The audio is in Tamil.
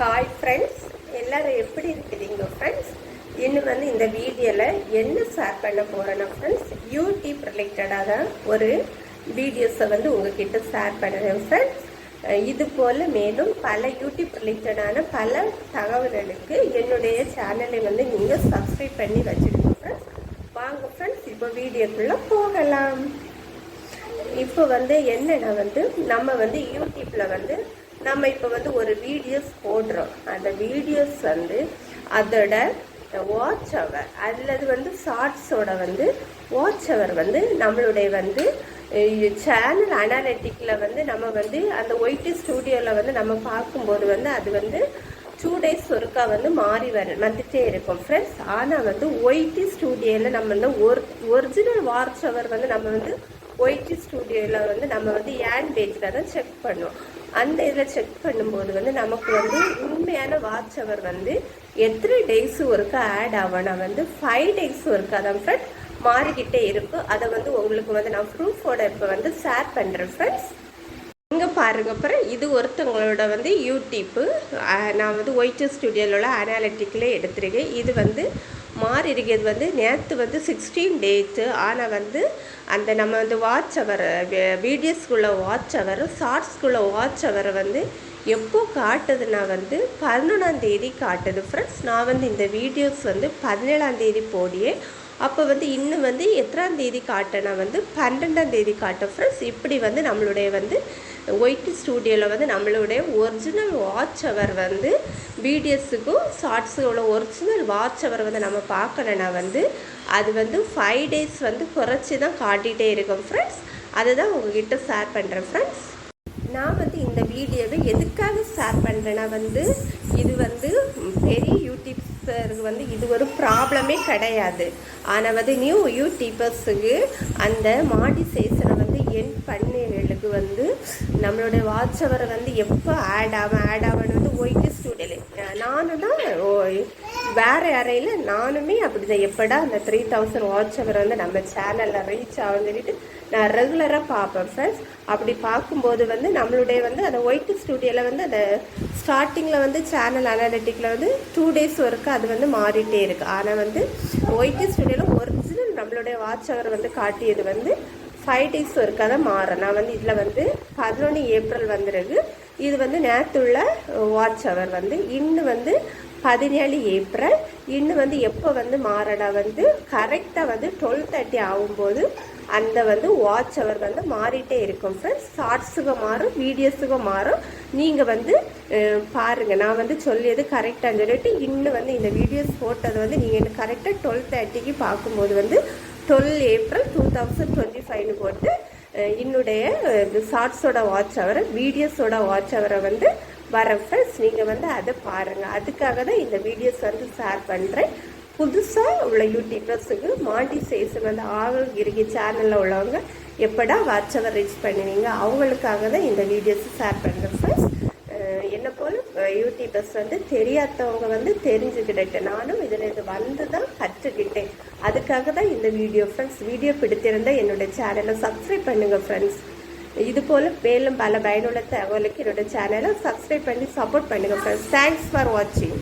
ஹாய் ஃப்ரெண்ட்ஸ் எல்லோரும் எப்படி இருக்கிறீங்க ஃப்ரெண்ட்ஸ் இன்னும் வந்து இந்த வீடியோவில் என்ன ஷேர் பண்ண போகிறேன்னா ஃப்ரெண்ட்ஸ் யூடியூப் ரிலேட்டடாக தான் ஒரு வீடியோஸை வந்து உங்ககிட்ட ஷேர் பண்ணுறேன் ஃப்ரெண்ட்ஸ் இது போல் மேலும் பல யூடியூப் ரிலேட்டடான பல தகவல்களுக்கு என்னுடைய சேனலை வந்து நீங்கள் சப்ஸ்கிரைப் பண்ணி வச்சுருக்கோம் ஃப்ரெண்ட்ஸ் வாங்க ஃப்ரெண்ட்ஸ் இப்போ வீடியோக்குள்ளே போகலாம். இப்போ வந்து என்னென்னா வந்து நம்ம வந்து யூடியூப்பில் வந்து நம்ம இப்போ வந்து ஒரு வீடியோஸ் போடுறோம். அந்த வீடியோஸ் வந்து அதோட வாட்ச் அவர் அல்லது வந்து ஷார்ட்ஸோட வந்து வாட்ச் அவர் வந்து நம்மளுடைய வந்து சேனல் அனாலிட்டிக்கில் வந்து நம்ம வந்து அந்த ஒயிட்டு ஸ்டூடியோவில் வந்து நம்ம பார்க்கும்போது வந்து அது வந்து டூ டேஸ் ஒருக்கா வந்து மாறி வர வந்துட்டே இருக்கும். ஃப்ரெண்ட்ஸ் ஆனால் வந்து ஒயிட்டி ஸ்டூடியோவில் நம்ம வந்து ஒரு ஒரிஜினல் வாட்ச் அவர் வந்து நம்ம வந்து ஒயிட்டி ஸ்டூடியோவில் வந்து நம்ம வந்து ஏன் பேஜில் தான் செக் பண்ணுவோம். அந்த இதில் செக் பண்ணும்போது வந்து நமக்கு வந்து உண்மையான வாட்ச் அவர் வந்து எத்தனை டேஸ் ஒருக்கா ஆட் ஆகணும் வந்து ஃபைவ் டேஸ் ஒருக்கா தான் ஃப்ரெண்ட் மாறிக்கிட்டே இருக்கும் அதை வந்து உங்களுக்கு வந்து நான் ப்ரூஃபோட இப்போ வந்து ஷேர் பண்ணுறேன் ஃப்ரெண்ட்ஸ் இங்கே பாருங்க அப்புறம் இது ஒருத்தவங்களோட வந்து யூடியூப்பு நான் வந்து ஒயிட் ஸ்டுடியோவில் உள்ள அனாலிட்டிக்கில் எடுத்திருக்கேன். இது வந்து மாறி இருக்கிறது வந்து நேற்று வந்து சிக்ஸ்டீன் டேட்டு ஆனால் வந்து அந்த நம்ம வந்து வாட்ச் அவர் வீடியோஸ்குள்ளே வாட்ச் அவர் ஷார்ட்ஸ்குள்ளே வாட்ச் அவர் வந்து எப்போ காட்டுதுன்னா வந்து பதினொன்றாம் தேதி காட்டுது ஃப்ரெண்ட்ஸ் நான் வந்து இந்த வீடியோஸ் வந்து பதினேழாம் தேதி போடியே. அப்போ வந்து இன்னும் வந்து எத்தனாம் தேதி காட்டினா வந்து பன்னெண்டாம் தேதி காட்ட ஃப்ரெண்ட்ஸ் இப்படி வந்து நம்மளுடைய வந்து ஒயிட் ஸ்டூடியோவில் வந்து நம்மளுடைய ஒரிஜினல் வாட்ச் அவர் வந்து வீடியோஸுக்கும் ஷார்ட்ஸுக்கும் ஒரிஜினல் வாட்ச் அவர் வந்து நம்ம பார்க்கணுன்னா வந்து அது வந்து ஃபைவ் டேஸ் வந்து குறைச்சி தான் காட்டிகிட்டே இருக்கும் ஃப்ரெண்ட்ஸ் அதை தான் உங்ககிட்ட ஷேர் பண்ணுறேன் ஃப்ரெண்ட்ஸ் நான் வந்து இந்த வீடியோவை எதுக்காக ஷேர் பண்ணுறேன்னா வந்து இது வந்து பெரிய யூடியூப்ஸருக்கு வந்து இது ஒரு ப்ராப்ளமே கிடையாது. ஆனால் வந்து நியூ யூடியூபர்ஸுக்கு அந்த மாடிசேஷனை வந்து என் பண்ணைகளுக்கு வந்து நம்மளுடைய வாட்ச் அவரை வந்து எப்போ ஆட் ஆகும் ஆட் ஆகணும் வந்து ஒயிட் ஸ்டூடியோவில் நானும் தான் வேறு அறையில் நானுமே அப்படி தான் எப்படா அந்த த்ரீ தௌசண்ட் வாட்ச் அவர் வந்து நம்ம சேனலில் ரீச் ஆகும் சொல்லிட்டு நான் ரெகுலராக பார்ப்பேன் ஃப்ரெண்ட்ஸ் அப்படி பார்க்கும்போது வந்து நம்மளுடைய வந்து அந்த ஒயிட் ஸ்டுடியோவில் வந்து அந்த ஸ்டார்டிங்கில் வந்து சேனல் அனாலிட்டிக்கில் வந்து டூ டேஸ் ஒர்க்கு அது வந்து மாறிட்டே இருக்குது ஆனால் வந்து ஒயிட் ஸ்டுடியோவில் ஒரிஜினல் நம்மளுடைய வாட்ச் அவர் வந்து காட்டியது வந்து ஃபைவ் டேஸ் ஒர்க்காக தான் மாறும் நான் வந்து இதில் வந்து பதினொன்று ஏப்ரல் வந்துருக்கு. இது வந்து நேற்றுள்ள வாட்ச் அவர் வந்து இன்னும் வந்து பதினேழு ஏப்ரல். இன்னும் வந்து எப்போ வந்து மாறடா வந்து கரெக்டாக வந்து டுவெல் தேர்ட்டி ஆகும்போது அந்த வந்து வாட்ச் அவர் வந்து மாறிட்டே இருக்கும் ஃப்ரெண்ட்ஸ் ஷார்ட்ஸுக்கு மாறும் வீடியோஸுக்கு மாறும். நீங்கள் வந்து பாருங்கள் நான் வந்து சொல்லியது கரெக்டாக சொல்லிட்டு இன்னும் வந்து இந்த வீடியோஸ் போட்டது வந்து நீங்கள் கரெக்டாக டுவெல் தேர்ட்டிக்கு பார்க்கும்போது வந்து twelve April two thousand twenty ஃபைவ்னு போட்டு என்னுடைய ஷார்ட்ஸோட வாட்ச் அவரை வீடியோஸோட வாட்ச் அவரை வந்து வர ஃப்ரெண்ட்ஸ் நீங்கள் வந்து அதை பாருங்கள் அதுக்காக தான் இந்த வீடியோஸ் வந்து ஷேர் பண்ணுறேன் புதுசாக உள்ள யூடியூபர்ஸுக்கு மாண்டி மாண்டிசேஷன் வந்து ஆவல் கிரிகி சேனலில் உள்ளவங்க எப்படா வாட்சவர் ரீச் பண்ணுவீங்க? அவங்களுக்காக தான் இந்த வீடியோஸ் ஷேர் பண்ணுறேன் ஃப்ரெண்ட்ஸ் என்ன போல் யூடியூபர்ஸ் வந்து தெரியாதவங்க வந்து தெரிஞ்சுக்கிட்டேன் நானும் இதில் இது வந்து தான் கற்றுக்கிட்டேன். அதுக்காக தான் இந்த வீடியோ ஃப்ரெண்ட்ஸ் வீடியோ பிடித்திருந்தால் என்னோடய சேனலை சப்ஸ்கிரைப் பண்ணுங்கள் ஃப்ரெண்ட்ஸ் இதுபோல் மேலும் பல பயனுள்ள தகவலுக்கு என்னோட சேனலை சப்ஸ்கிரைப் பண்ணி சப்போர்ட் பண்ணுங்கள் ஃப்ரெண்ட்ஸ் தேங்க்ஸ் ஃபார் வாட்சிங்